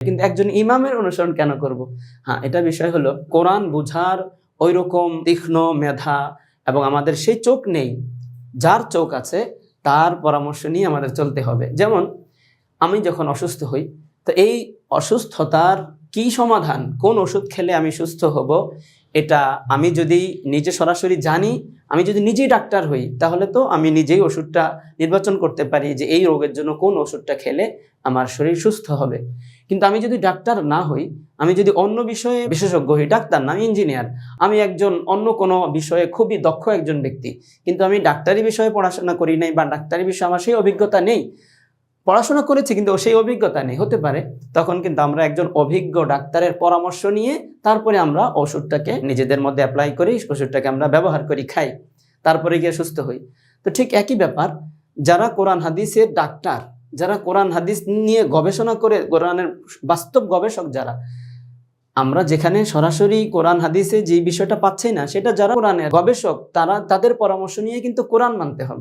কিন্তু একজন ইমামের অনুসরণ কেন করব? হ্যাঁ এটা বিষয় হলো কোরআন বুঝার ওই রকম তীক্ষ্ণ মেধা এবং আমাদের সেই চোখ নেই, যার চোখ আছে তার পরামর্শ নিয়ে আমাদের চলতে হবে। যেমন আমি যখন অসুস্থ হই, তো এই অসুস্থতার কি সমাধান? কোন ওষুধ খেলে আমি সুস্থ হব? এটা আমি যদি নিজে সরাসরি জানি আমি যদি নিজেই ডাক্তার হই, তাহলে তো আমি নিজেই ওষুধটা নির্বাচন করতে পারি যে এই রোগের জন্য কোন ওষুধটা খেলে আমার শরীর সুস্থ হবে। কিন্তু আমি যদি ডাক্তার না হই, আমি যদি অন্য বিষয়ে বিশেষজ্ঞ হই, ডাক্তার না, ইঞ্জিনিয়ার, আমি একজন অন্য কোনো বিষয়ে খুবই দক্ষ একজন ব্যক্তি, কিন্তু আমি ডাক্তারি বিষয়ে পড়াশোনা করি নাই বা ডাক্তারি বিষয়ে আমার সেই অভিজ্ঞতা নেই পড়াশোনা করেছি কিন্তু সেই অভিজ্ঞতা নেই, হতে পারে। তখন কিন্তু আমরা একজন অভিজ্ঞ ডাক্তারের পরামর্শ নিয়ে তারপরে আমরা ওষুধটাকে নিজেদের মধ্যে অ্যাপ্লাই করি, ওষুধটাকে আমরা ব্যবহার করি, খাই, তারপরে গিয়ে সুস্থ হই। তো ঠিক একই ব্যাপার, যারা কোরআন হাদিসের ডাক্তার, যারা কোরআন হাদিস নিয়ে গবেষণা করে, কোরআনের বাস্তব গবেষক যারা, আমরা যেখানে সরাসরি কোরআন হাদিসে যে বিষয়টা পাচ্ছি না, সেটা যারা কোরআনের গবেষক, তারা তাদের পরামর্শ নিয়ে কিন্তু কোরআন মানতে হবে।